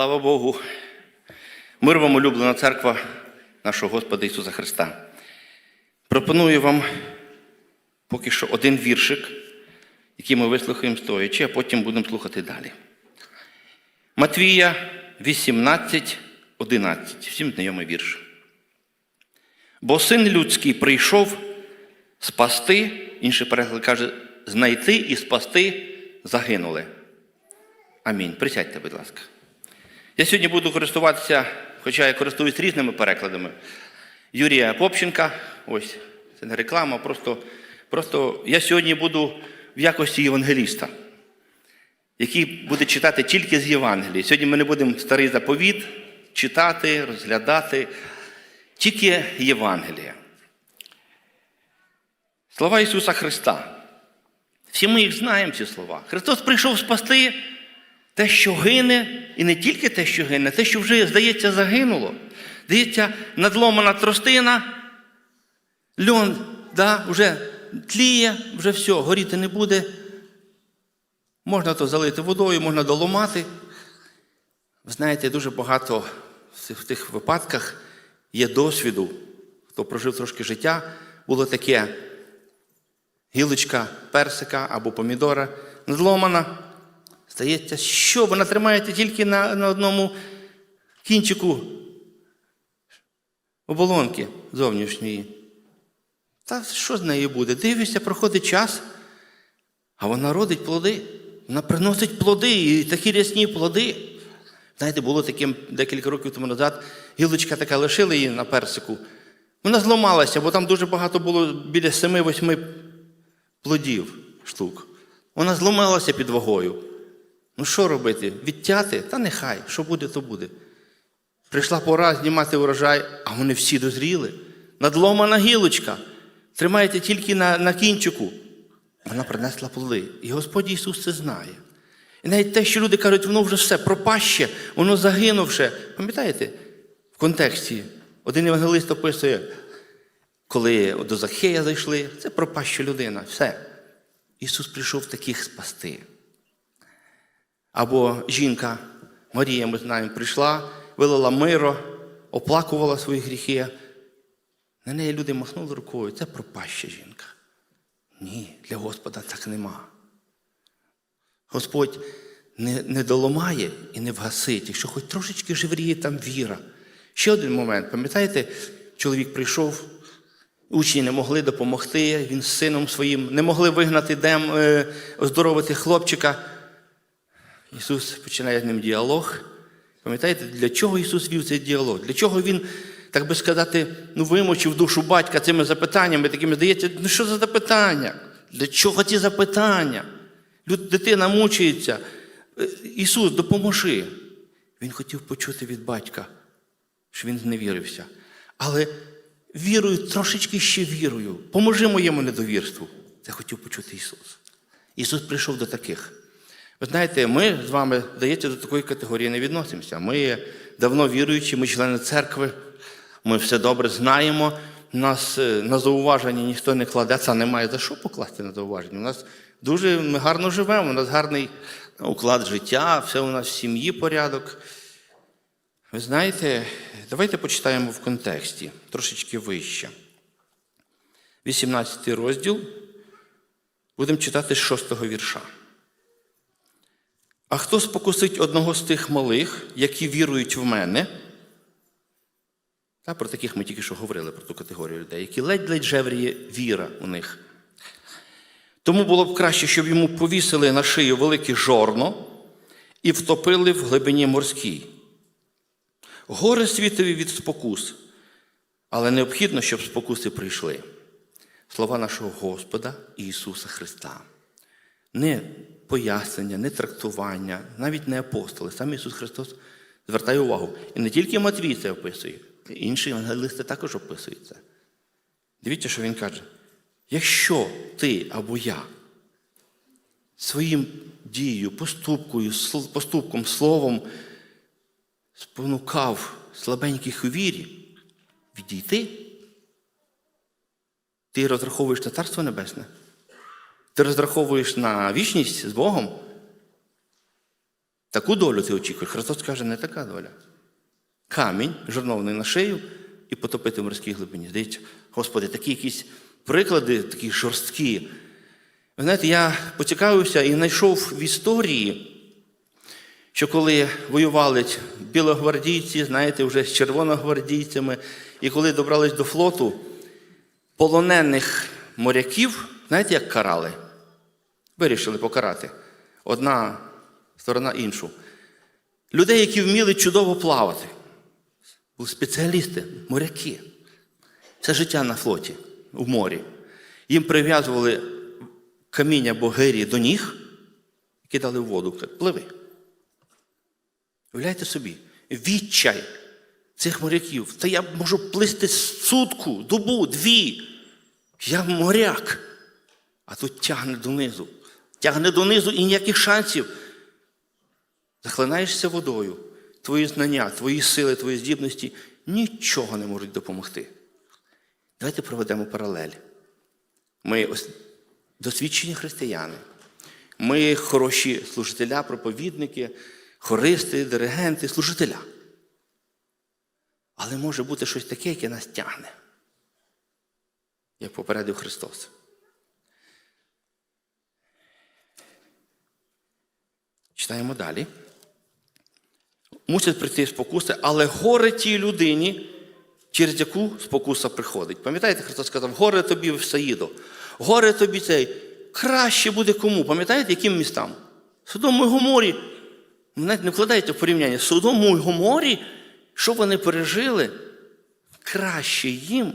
Слава Богу. Мир вам улюблена церква нашого Господа Ісуса Христа. Пропоную вам поки що один віршик, який ми вислухаємо стоячи, а потім будемо слухати далі. Матвія 18, 11. Всім знайомий вірш. Бо син людський прийшов спасти, інший переклад каже, знайти і спасти загинули. Амінь. Присядьте, будь ласка. Я сьогодні буду користуватися, хоча я користуюсь різними перекладами. Юрія Попченка, ось, це не реклама, просто, просто я сьогодні буду в якості євангеліста, який буде читати тільки з Євангелії. Сьогодні ми не будемо старий заповіт читати, розглядати, тільки Євангелія. Слова Ісуса Христа. Всі ми їх знаємо, ці слова. Христос прийшов спасти те, що гине, і не тільки те, що гине, те, що вже, здається, загинуло. Здається, надломана тростина, льон да, вже тліє, вже все, горіти не буде. Можна то залити водою, можна доломати. Ви знаєте, дуже багато в тих випадках є досвіду. Хто прожив трошки життя, було таке гілочка персика або помідора надломана. Здається, що вона тримається тільки на, на одному кінчику оболонки зовнішньої. Та що з нею буде? Дивишся, проходить час, а вона родить плоди. Вона приносить плоди, і такі рясні плоди. Знаєте, було таким декілька років тому назад, гілочка така лишила її на персику. Вона зламалася, бо там дуже багато було біля 7-8 плодів штук. Вона зламалася під вагою. Ну що робити? Відтяти? Та нехай, що буде, то буде. Прийшла пора знімати урожай, а вони всі дозріли. Надломана гілочка. Тримається тільки на, на кінчику. Вона принесла плоди. І Господь Ісус це знає. І навіть те, що люди кажуть, воно вже все пропаще, воно загинувше. Пам'ятаєте, в контексті один евангелист описує, коли до Захея зайшли, це пропаща людина. Все. Ісус прийшов таких спасти. Або жінка Марія, ми знаємо, прийшла, вилила миро, оплакувала свої гріхи. На неї люди махнули рукою. Це пропаща жінка. Ні, для Господа так нема. Господь не, не доламає і не вгасить, якщо хоч трошечки живріє там віра. Ще один момент. Пам'ятаєте, чоловік прийшов, учні не могли допомогти, він з сином своїм не могли вигнати дем, е, оздоровити хлопчика. Ісус починає з ним діалог. Пам'ятаєте, для чого Ісус вів цей діалог? Для чого Він, так би сказати, ну, вимочив душу батька цими запитаннями, такими здається, ну що за запитання? Для чого ці запитання? Дитина мучається. Е, Ісус, допоможи. Він хотів почути від батька, що він зневірився. Але вірою, трошечки ще вірою, поможи моєму недовірству. Це хотів почути Ісус. Ісус прийшов до таких. Ви знаєте, ми з вами, здається, до такої категорії не відносимося. Ми давно віруючі, ми члени церкви, ми все добре знаємо. Нас е, на зауваження ніхто не кладе, це немає за що покласти на зауваження. У нас дуже ми гарно живемо, у нас гарний уклад життя, все у нас в сім'ї порядок. Ви знаєте, давайте почитаємо в контексті, трошечки вище. 18 розділ. Будемо читати з 6 вірша. А хто спокусить одного з тих малих, які вірують в мене? Та, про таких ми тільки що говорили, про ту категорію людей, які ледь-ледь жевріє віра у них. Тому було б краще, щоб йому повісили на шию велике жорно і втопили в глибині морській. Горе світові від спокус, але необхідно, щоб спокуси прийшли. Слова нашого Господа Ісуса Христа. Не пояснення, не трактування, навіть не апостоли. Сам Ісус Христос звертає увагу. І не тільки Матвій це описує, інші евангелисти також описують це. Дивіться, що він каже: якщо ти або я своїм дією, поступкою, поступком, словом спонукав слабеньких у вірі відійти, ти розраховуєш на Царство Небесне. Ти розраховуєш на вічність з Богом? Таку долю ти очікуєш. Христос каже, не така доля. Камінь, жорновний на шию і потопити в морській глибині. Здається, Господи, такі якісь приклади, такі жорсткі. Ви знаєте, я поцікавився і знайшов в історії, що коли воювали білогвардійці, знаєте, вже з червоногвардійцями, і коли добрались до флоту, полонених моряків, знаєте, як карали? Вирішили покарати. Одна сторона іншу. Людей, які вміли чудово плавати. Були спеціалісти, моряки. Це життя на флоті, в морі. Їм прив'язували каміння або гирі до ніг і кидали в воду. Пливи. Уявляйте собі, відчай цих моряків. Та я можу плисти сутку, добу, дві. Я моряк. А тут тягне донизу. Тягне донизу і ніяких шансів. Захлинаєшся водою. Твої знання, твої сили, твої здібності нічого не можуть допомогти. Давайте проведемо паралель. Ми ось досвідчені християни. Ми хороші служителя, проповідники, хористи, диригенти, служителя. Але може бути щось таке, яке нас тягне, як попередив Христос. Читаємо далі. Мусять прийти спокуси, але горе тій людині, через яку спокуса приходить. Пам'ятаєте, Христос сказав, горе тобі Саїдо, горе тобі цей. Краще буде кому? Пам'ятаєте, яким містам? Содому і Гоморі. Навіть не вкладаєте в порівняння. Содому і Гоморі, що вони пережили, краще їм,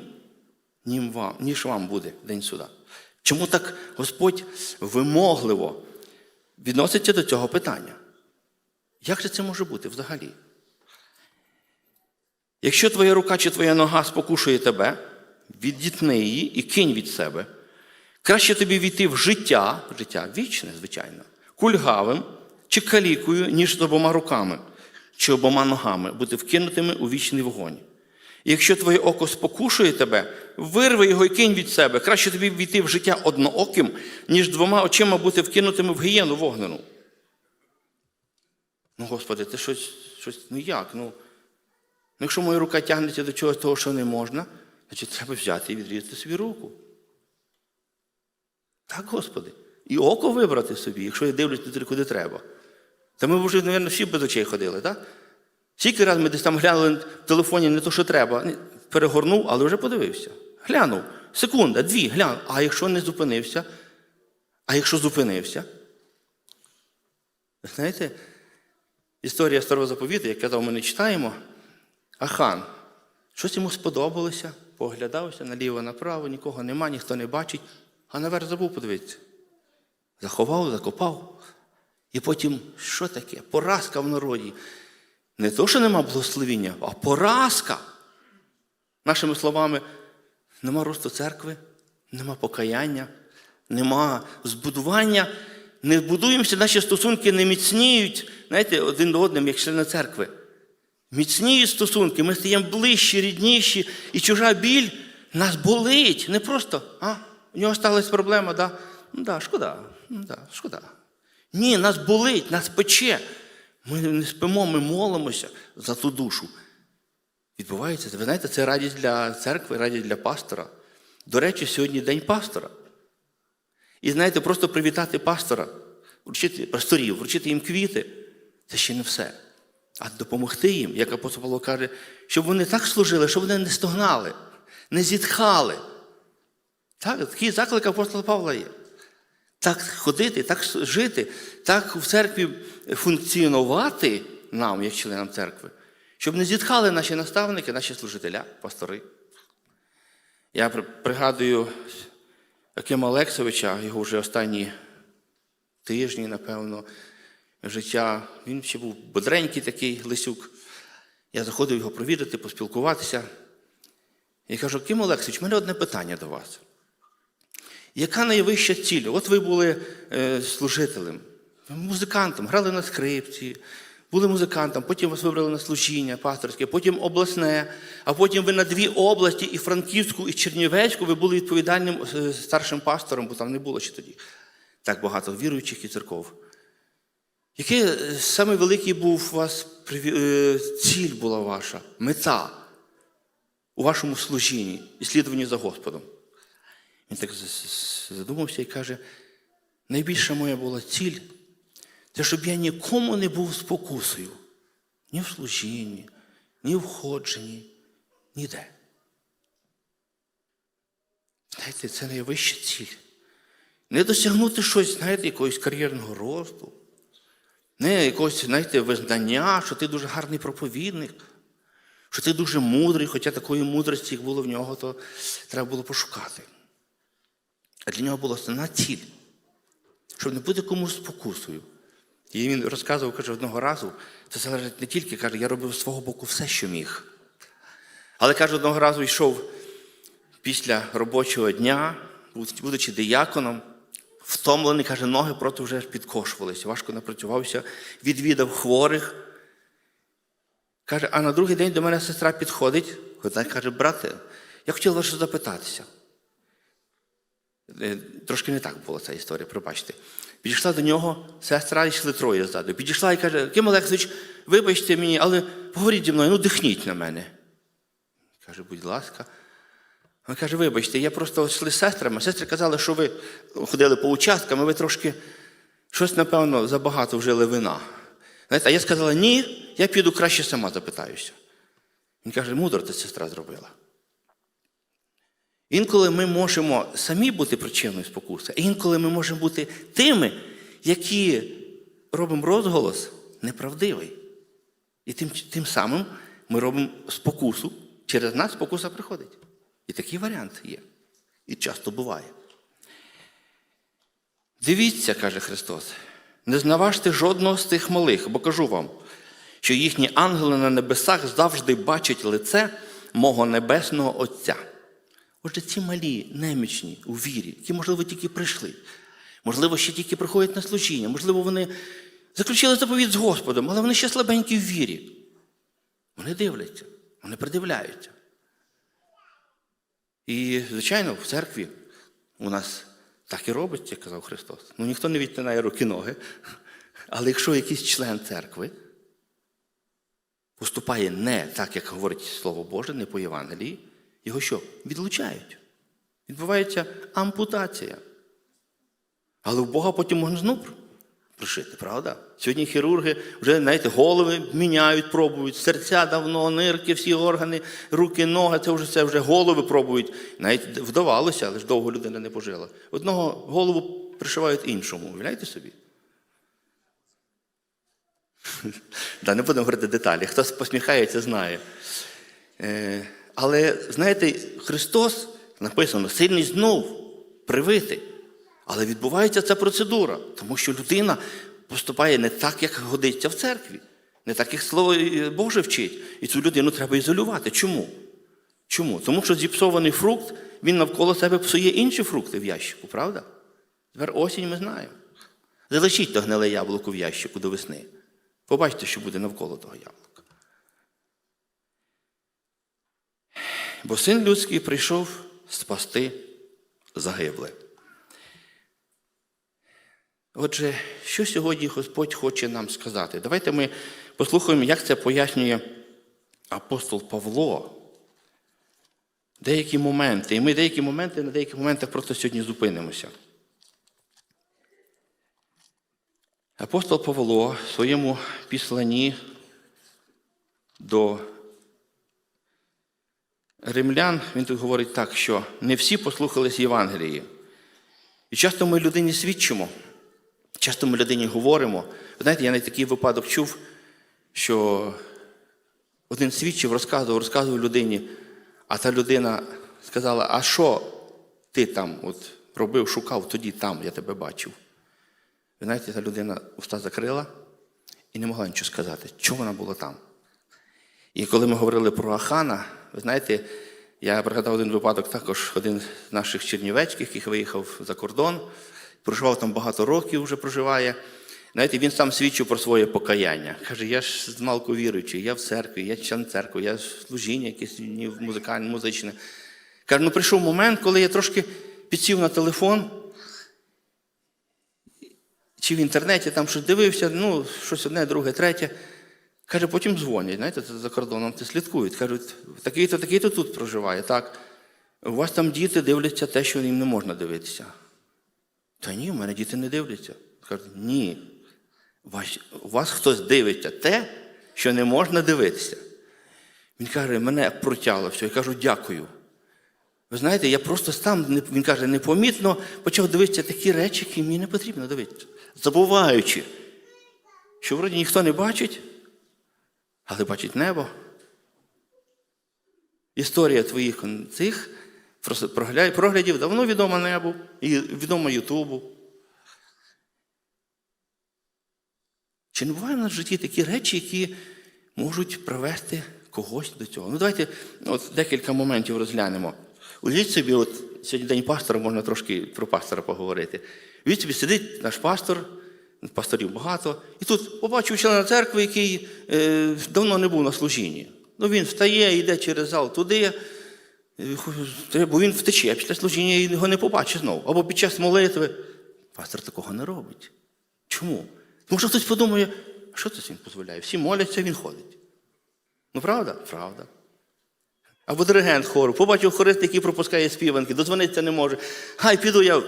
ніж вам буде день суда. Чому так Господь вимогливо відноситься до цього питання? Як же це може бути взагалі? Якщо твоя рука чи твоя нога спокушує тебе, віддітни її і кинь від себе. Краще тобі війти в життя, життя вічне, звичайно, кульгавим чи калікою, ніж з обома руками чи обома ногами, бути вкинутими у вічний вогонь. Якщо твоє око спокушує тебе, вирви його і кинь від себе. Краще тобі війти в життя однооким, ніж двома очима бути вкинутими в гієну вогнену. Ну, Господи, це щось, щось ну як? Ну, Ну, якщо моя рука тягнеться до чогось того, що не можна, значить треба взяти і відрізати собі руку. Так, Господи. І око вибрати собі, якщо я дивлюсь туди, куди треба. Та ми вже, мабуть, всі без очей ходили, так? Скільки разів ми десь там глянули в телефоні не то, що треба, перегорнув, але вже подивився. Глянув. Секунда, дві, глянув. А якщо не зупинився? А якщо зупинився? Знаєте, історія старого заповіту, як казав, ми не читаємо. Ахан, щось йому сподобалося, поглядався наліво направо, нікого нема, ніхто не бачить, а наверх забув подивитися. Заховав, закопав. І потім, що таке? Поразка в народі. Не то, що нема благословіння, а поразка. Нашими словами, нема росту церкви, нема покаяння, нема збудування. Не будуємося, наші стосунки не міцніють, знаєте, один до одним, як члени церкви. Міцніють стосунки, ми стаємо ближчі, рідніші, і чужа біль нас болить. Не просто, а, у нього сталася проблема, да? Ну да, шкода, ну да, шкода. Ні, нас болить, нас пече. Ми не спимо, ми молимося за ту душу. Відбувається, ви знаєте, це радість для церкви, радість для пастора. До речі, сьогодні день пастора. І знаєте, просто привітати пастора, вручити пасторів, вручити їм квіти це ще не все а допомогти їм, як апостол Павло каже, щоб вони так служили, щоб вони не стогнали, не зітхали. Так, Такий заклик апостола Павла є. Так ходити, так жити, так в церкві функціонувати нам, як членам церкви, щоб не зітхали наші наставники, наші служителя, пастори. Я пригадую Акима Олексовича, його вже останні тижні, напевно життя. Він ще був бодренький такий Лисюк. Я заходив його провідати, поспілкуватися. І кажу, Ким Олексійович, в мене одне питання до вас. Яка найвища ціль? От ви були е, служителем, музикантом, грали на скрипці, були музикантом, потім вас вибрали на служіння пасторське, потім обласне, а потім ви на дві області, і Франківську, і Чернівецьку, ви були відповідальним е, старшим пастором, бо там не було ще тоді так багато віруючих і церков. Який е, саме великий був у вас е, ціль була ваша, мета у вашому служінні і слідуванні за Господом? Він так задумався і каже: найбільша моя була ціль, це щоб я нікому не був спокусою. Ні в служінні, ні в ходженні, ніде. Знаєте, це найвища ціль. Не досягнути щось, знаєте, якогось кар'єрного росту, не якогось, знаєте, визнання, що ти дуже гарний проповідник, що ти дуже мудрий, хоча такої мудрості, як було в нього, то треба було пошукати. А для нього була основна ціль, щоб не бути комусь спокусою. І він розказував, каже, одного разу, це залежить не тільки, каже, я робив з свого боку все, що міг. Але каже, одного разу йшов після робочого дня, будучи дияконом, втомлений, каже, ноги проти вже підкошувалися, важко напрацювався, відвідав хворих. Каже, а на другий день до мене сестра підходить, каже, брате, я хотів вас запитатися. Е, Трошки не так була ця історія, пробачте. Підійшла до нього, сестра йшли троє ззаду. Підійшла і каже, Ким Олексійович, вибачте мені, але поговоріть зі мною, ну дихніть на мене. Каже, будь ласка. Він каже, вибачте, я просто йшли з сестрами. Сестри казали, що ви ходили по участкам, і ви трошки щось, напевно, забагато вжили вина. Знаєте, а я сказала, ні, я піду краще сама запитаюся. Він каже, мудро це сестра зробила. Інколи ми можемо самі бути причиною спокуси, а інколи ми можемо бути тими, які робимо розголос неправдивий. І тим, тим самим ми робимо спокусу, через нас спокуса приходить. І такий варіант є. І часто буває. Дивіться, каже Христос, не знаважте жодного з тих малих, бо кажу вам, що їхні ангели на небесах завжди бачать лице мого небесного Отця. Отже, ці малі, немічні у вірі, які, можливо, тільки прийшли, можливо, ще тільки приходять на служіння, можливо, вони заключили заповідь з Господом, але вони ще слабенькі в вірі. Вони дивляться, вони придивляються. І, звичайно, в церкві у нас так і робиться, казав Христос. Ну ніхто не відтинає руки ноги. Але якщо якийсь член церкви поступає не так, як говорить Слово Боже, не по Євангелії, його що? Відлучають. Відбувається ампутація. Але в Бога потім можна знов пришити, правда? Сьогодні хірурги вже, знаєте, голови міняють, пробують, серця давно, нирки, всі органи, руки, ноги, це вже це вже голови пробують. Навіть вдавалося, але ж довго людина не пожила. Одного голову пришивають іншому. Уявляєте собі? Да, не будемо говорити деталі. Хтось посміхається, знає. Але, знаєте, Христос написано, сильний знов привити. Але відбувається ця процедура, тому що людина поступає не так, як годиться в церкві, не так, як Слово Боже вчить. І цю людину треба ізолювати. Чому? Чому? Тому що зіпсований фрукт, він навколо себе псує інші фрукти в ящику, правда? Тепер осінь ми знаємо. Залишіть то гниле яблуко в ящику до весни. Побачите, що буде навколо того яблука. Бо син людський прийшов спасти загибле. Отже, що сьогодні Господь хоче нам сказати? Давайте ми послухаємо, як це пояснює апостол Павло. Деякі моменти. І ми деякі моменти на деяких моментах просто сьогодні зупинимося. Апостол Павло в своєму післанні до римлян, він тут говорить так, що не всі послухались Євангелії. І часто ми людині свідчимо, часто ми людині говоримо. Знаєте, я на такий випадок чув, що один свідчив, розказував, розказував людині, а та людина сказала: А що ти там от робив, шукав тоді там, я тебе бачив. Ви знаєте, та людина уста закрила і не могла нічого сказати, чому вона була там. І коли ми говорили про Ахана, ви знаєте, я пригадав один випадок, також один з наших чернівецьких, який виїхав за кордон, проживав там багато років, вже проживає. Знаєте, він сам свідчив про своє покаяння. Каже, я ж з малку віруючий, я в церкві, я член церкви, я служіння якесь музикальне, музичне. Каже, ну прийшов момент, коли я трошки підсів на телефон. чи в інтернеті там щось дивився, ну, щось одне, друге, третє. Каже, потім дзвонять, знаєте, за кордоном ти слідкують. Кажуть, такий-то, такий-то тут проживає, так. У вас там діти дивляться те, що їм не можна дивитися. Та ні, в мене діти не дивляться. Кажуть, ні. У вас хтось дивиться те, що не можна дивитися. Він каже, мене протяло все. Я кажу, дякую. Ви знаєте, я просто сам, він каже, непомітно почав дивитися такі речі, які мені не потрібно дивитися. Забуваючи, що вроді ніхто не бачить, але бачить небо. Історія твоїх цих проглядів давно відома небу і відома Ютубу. Чи не буває в нас в житті такі речі, які можуть привести когось до цього? Ну, давайте от декілька моментів розглянемо. Уявіть собі, от сьогодні день пастора, можна трошки про пастора поговорити. Уявіть собі, сидить наш пастор, пасторів багато, і тут побачив члена церкви, який е, давно не був на служінні. Ну, він встає, йде через зал туди, е, бо він втече, після служіння його не побачить знову. Або під час молитви. Пастор такого не робить. Чому? Тому що хтось подумає, що це він дозволяє? Всі моляться, він ходить. Ну, правда? Правда. Або диригент хору, побачив хорист, який пропускає співанки, дозвонитися не може. Хай піду я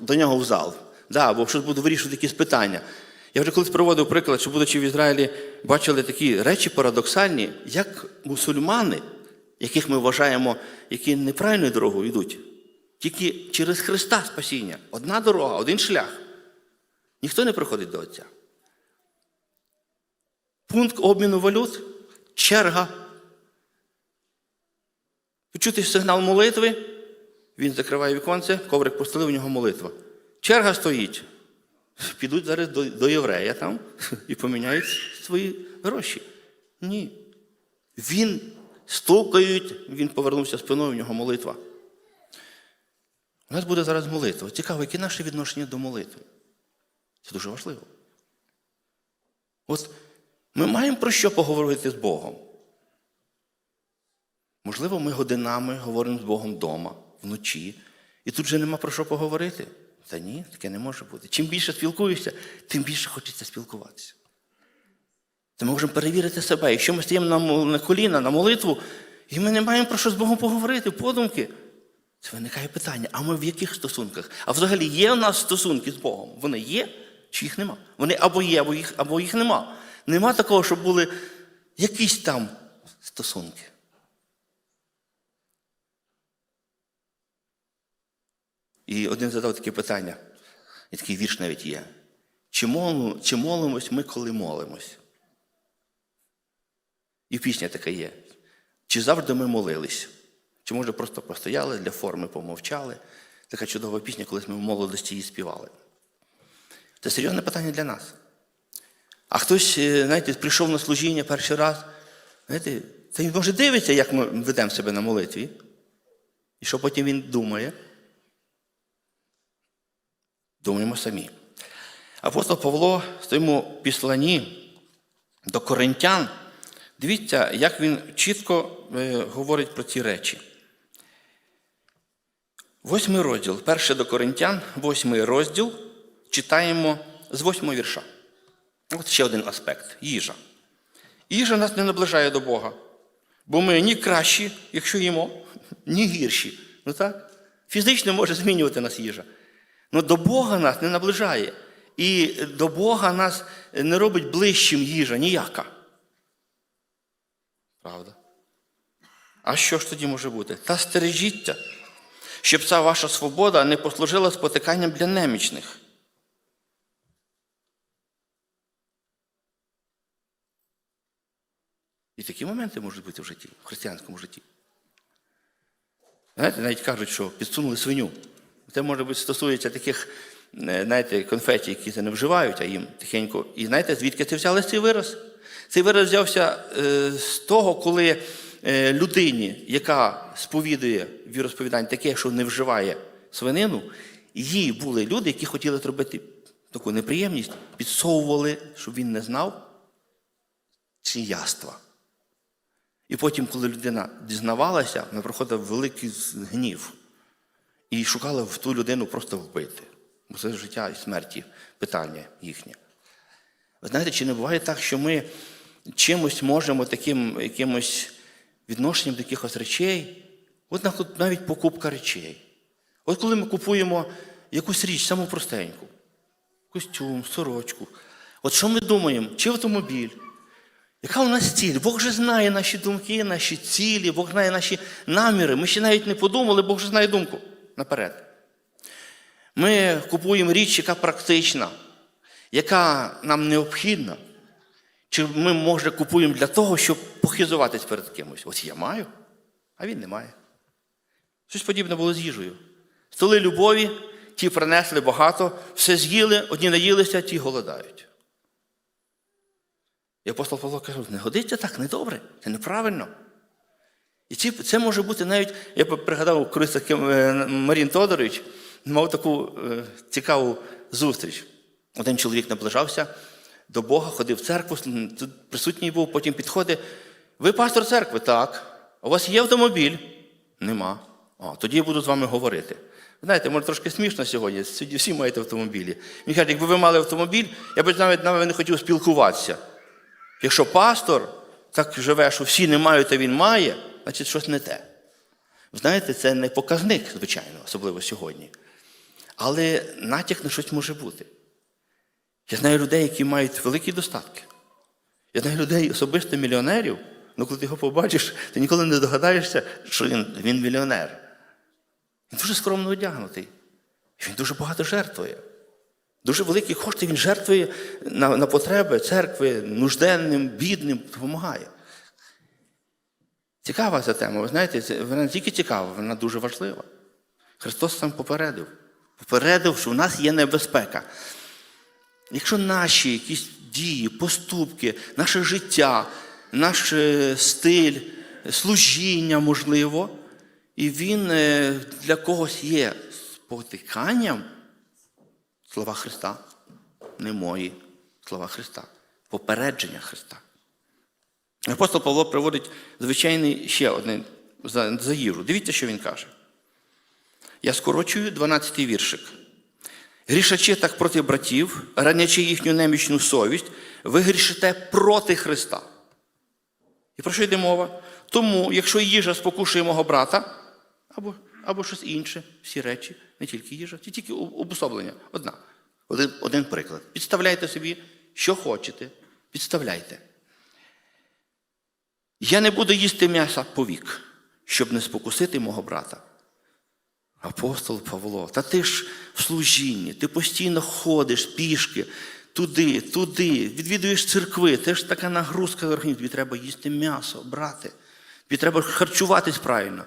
до нього в зал. Да, або щось буду вирішувати якісь питання. Я вже колись проводив приклад, що, будучи в Ізраїлі, бачили такі речі парадоксальні, як мусульмани, яких ми вважаємо, які неправильною дорогою йдуть, тільки через Христа спасіння. Одна дорога, один шлях. Ніхто не приходить до Отця. Пункт обміну валют, черга. Почути сигнал молитви, він закриває віконце, коврик постелив, у нього молитва. Черга стоїть. Підуть зараз до, до єврея там і поміняють свої гроші. Ні. Він стукають, він повернувся спиною, у нього молитва. У нас буде зараз молитва. Цікаво, яке наше відношення до молитви. Це дуже важливо. От ми маємо про що поговорити з Богом. Можливо, ми годинами говоримо з Богом вдома, вночі, і тут вже нема про що поговорити. Та ні, таке не може бути. Чим більше спілкуєшся, тим більше хочеться спілкуватися. То ми можемо перевірити себе. Якщо ми стаємо на, на коліна, на молитву, і ми не маємо про що з Богом поговорити, подумки, це виникає питання: а ми в яких стосунках? А взагалі є у нас стосунки з Богом? Вони є чи їх нема? Вони або є, або їх, або їх нема. Нема такого, щоб були якісь там стосунки. І один задав таке питання, і такий вірш навіть є. Чи, молимо, чи молимось ми, коли молимось? І пісня така є. Чи завжди ми молились? Чи може просто постояли для форми, помовчали? Така чудова пісня, колись ми в молодості її співали. Це серйозне питання для нас. А хтось, е, знаєте, прийшов на служіння перший раз, знаєте, це він може дивиться, як ми ведемо себе на молитві. І що потім він думає? Думаємо самі. Апостол Павло в своєму післанні до коринтян, дивіться, як він чітко е, говорить про ці речі. Восьмий розділ, перше до коринтян, восьмий розділ, читаємо з восьмого вірша. От ще один аспект їжа. Їжа нас не наближає до Бога. Бо ми ні кращі, якщо їмо, ні гірші. Ну так? Фізично може змінювати нас їжа. Ну до Бога нас не наближає. І до Бога нас не робить ближчим їжа ніяка. Правда? А що ж тоді може бути? Та стережіться, щоб ця ваша свобода не послужила спотиканням для немічних. І такі моменти можуть бути в житті, в християнському житті. Знаєте, навіть кажуть, що підсунули свиню. Це, може бути, стосується таких, е, знаєте, конфетів, які це не вживають, а їм тихенько. І знаєте, звідки це взялося цей вираз? Цей вираз взявся е, з того, коли е, людині, яка сповідує віросповідання таке, що не вживає свинину, їй були люди, які хотіли зробити таку неприємність, підсовували, щоб він не знав чи. І потім, коли людина дізнавалася, вона проходила великий гнів і шукала в ту людину просто вбити. Бо це життя і смерті питання їхнє. Ви знаєте, чи не буває так, що ми чимось можемо таким якимось відношенням до якихось речей, от навіть покупка речей. От коли ми купуємо якусь річ, саму простеньку, костюм, сорочку. От що ми думаємо? Чи автомобіль? Яка у нас ціль? Бог же знає наші думки, наші цілі, Бог знає наші наміри. Ми ще навіть не подумали, Бог же знає думку наперед. Ми купуємо річ, яка практична, яка нам необхідна. Чи ми, може, купуємо для того, щоб похизуватись перед кимось? Ось я маю, а він не має. Щось подібне було з їжею. Столи любові, ті принесли багато, все з'їли, одні наїлися, ті голодають. І апостол Павло каже, не годиться так, не добре, це неправильно. І це може бути навіть, я б пригадав, колись е, Марін Тодорович мав таку е, цікаву зустріч. Один чоловік наближався до Бога, ходив в церкву, тут присутній був, потім підходить. Ви пастор церкви? Так. У вас є автомобіль? Нема. А, тоді я буду з вами говорити. Знаєте, може трошки смішно сьогодні, сьогодні всі мають автомобілі. Він каже, якби ви мали автомобіль, я б навіть навіть не хотів спілкуватися. Якщо пастор так живе, що всі не мають, а він має, значить щось не те. Знаєте, це не показник, звичайно, особливо сьогодні. Але натяк на щось може бути. Я знаю людей, які мають великі достатки. Я знаю людей, особисто мільйонерів, ну коли ти його побачиш, ти ніколи не догадаєшся, що він, він мільйонер. Він дуже скромно одягнутий. Він дуже багато жертвує. Дуже великі кошти він жертвує на, на потреби церкви, нужденним, бідним, допомагає. Цікава ця тема, ви знаєте, вона не тільки цікава, вона дуже важлива. Христос сам попередив. Попередив, що в нас є небезпека. Якщо наші якісь дії, поступки, наше життя, наш е, стиль, служіння, можливо, і він е, для когось є спотиканням, слова Христа, не мої слова Христа, попередження Христа. Апостол Павло приводить звичайний ще один за, їжу. Дивіться, що він каже. Я скорочую 12-й віршик. Грішачи так проти братів, ранячи їхню немічну совість, ви грішите проти Христа. І про що йде мова? Тому, якщо їжа спокушує мого брата, або, або щось інше, всі речі, не тільки їжа, це тільки об- обособлення. Одна. Один, один приклад. Підставляйте собі, що хочете, підставляйте. Я не буду їсти м'яса повік, щоб не спокусити мого брата. Апостол Павло, та ти ж в служінні, ти постійно ходиш пішки туди, туди, відвідуєш церкви, це ж така нагрузка організму. Тобі треба їсти м'ясо, брати. Тобі треба харчуватись правильно.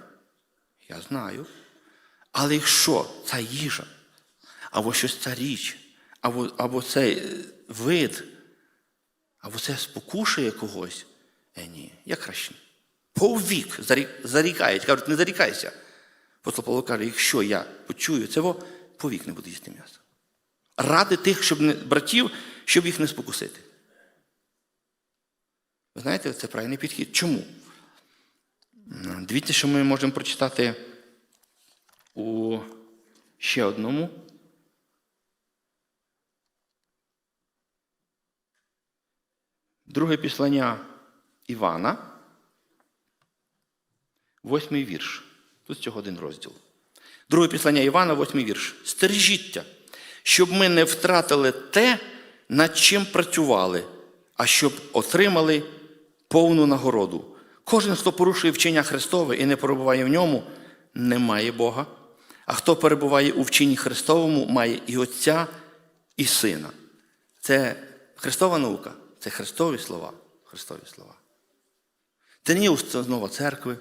Я знаю. Але якщо ця їжа, або щось ця річ, або, або цей е, вид, або це спокушує когось, е, ні, я краще. Повік зарікають, кажуть, не зарікайся. Апостол Павло каже, якщо я почую це, повік не буду їсти м'ясо. Ради тих, щоб не, братів, щоб їх не спокусити. Ви знаєте, це правильний підхід. Чому? Дивіться, що ми можемо прочитати у ще одному. Друге післання Івана, восьмий вірш. Тут цього один розділ. Друге післання Івана, восьмий вірш. Стережіться, щоб ми не втратили те, над чим працювали, а щоб отримали повну нагороду. Кожен, хто порушує вчення Христове і не перебуває в ньому, не має Бога. А хто перебуває у вченні Христовому, має і Отця, і Сина. Це Христова наука, це Христові слова. Христові слова. Це не є установа церкви.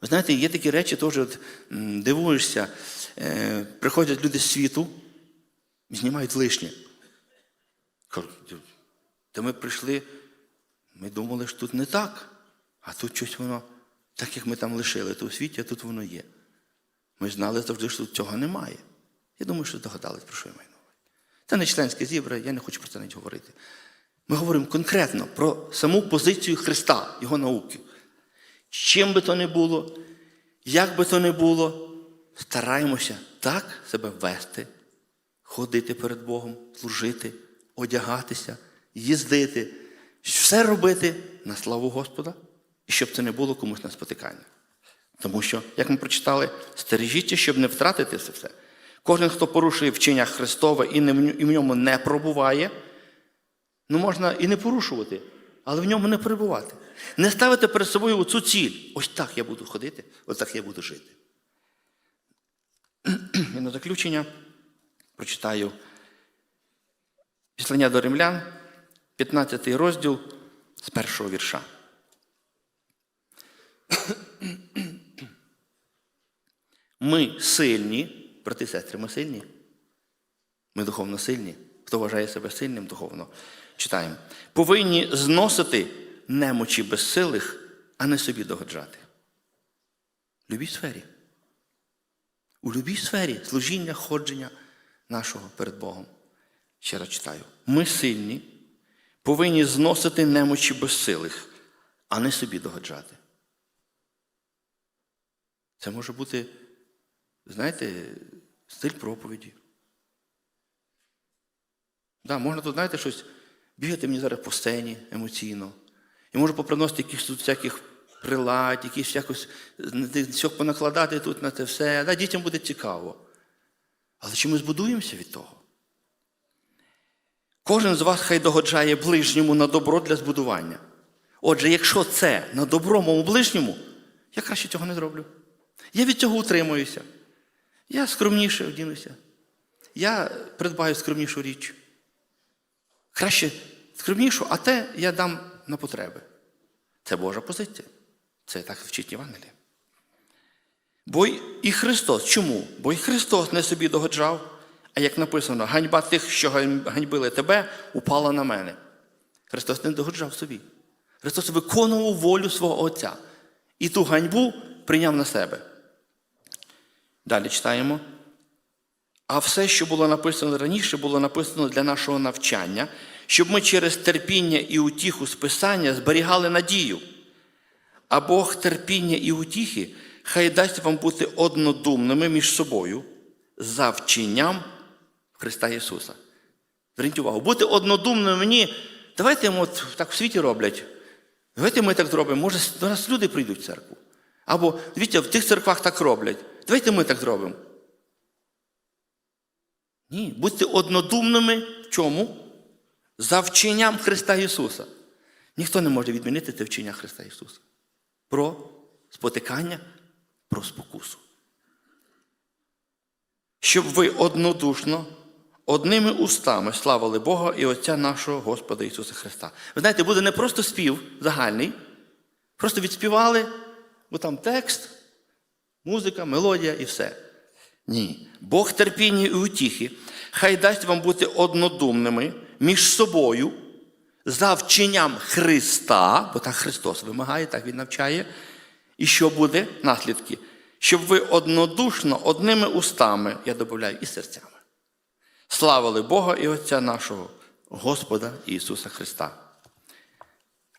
Ви знаєте, є такі речі, теж от, дивуєшся, е, приходять люди з світу і знімають лишнє. Та ми прийшли, ми думали, що тут не так, а тут щось воно, так як ми там лишили, то у світі, а тут воно є. Ми знали завжди, що тут цього немає. Я думаю, що догадались, про що я маю на увазі. Це не членське зібрання, я не хочу про це навіть говорити. Ми говоримо конкретно про саму позицію Христа, Його науки. Чим би то не було, як би то не було, стараємося так себе вести ходити перед Богом, служити, одягатися, їздити, все робити на славу Господа, і щоб це не було комусь на спотикання. Тому що, як ми прочитали, стережіться, щоб не втратити це все. Кожен, хто порушує вчення Христове і в ньому не пробуває, ну можна і не порушувати, але в ньому не перебувати. Не ставити перед собою оцю ціль. Ось так я буду ходити, ось так я буду жити. І на заключення прочитаю післання до римлян, 15 розділ з першого вірша. Ми сильні, брати і сестри, ми сильні. Ми духовно сильні. Хто вважає себе сильним духовно, читаємо. Повинні зносити немочі безсилих, а не собі догоджати. В любій сфері. У любій сфері служіння, ходження нашого перед Богом. Ще раз читаю. Ми сильні, повинні зносити немочі безсилих, а не собі догоджати. Це може бути, знаєте, стиль проповіді. Да, можна тут, знаєте, щось бігати мені зараз по сцені емоційно. І можу поприносити якихось тут всяких прилад, якісь якось понакладати тут на це все. Да, дітям буде цікаво. Але чи ми збудуємося від того? Кожен з вас хай догоджає ближньому на добро для збудування. Отже, якщо це на добро моєму ближньому, я краще цього не зроблю. Я від цього утримуюся. Я скромніше одінуся. Я придбаю скромнішу річ. Краще скромнішу, а те я дам на потреби. Це Божа позиція. Це так вчить Євангеліє. Бо і Христос. Чому? Бо і Христос не собі догоджав, а як написано, ганьба тих, що ганьбили тебе, упала на мене. Христос не догоджав собі. Христос виконував волю свого Отця. І ту ганьбу прийняв на себе. Далі читаємо. А все, що було написано раніше, було написано для нашого навчання, щоб ми через терпіння і утіху з Писання зберігали надію. А Бог терпіння і утіхи хай дасть вам бути однодумними між собою за вченням Христа Ісуса. Зверніть увагу, бути однодумними мені, давайте от так в світі роблять. Давайте ми так зробимо. Може, до нас люди прийдуть в церкву. Або, дивіться, в тих церквах так роблять. Давайте ми так зробимо. Ні, будьте однодумними в чому? За вченням Христа Ісуса. Ніхто не може відмінити те вчення Христа Ісуса. Про спотикання, про спокусу. Щоб ви однодушно, одними устами славили Бога і Отця нашого Господа Ісуса Христа. Ви знаєте, буде не просто спів загальний, просто відспівали, бо там текст, музика, мелодія і все. Ні. Бог терпіння і утіхи, хай дасть вам бути однодумними між собою за вченням Христа, бо так Христос вимагає, так Він навчає. І що буде? Наслідки. Щоб ви однодушно, одними устами, я додаю, і серцями, славили Бога і Отця нашого, Господа Ісуса Христа.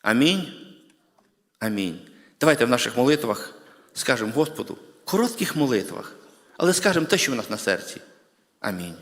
Амінь. Амінь. Давайте в наших молитвах скажемо Господу, в коротких молитвах, але скажемо те, що в нас на серці. Амінь.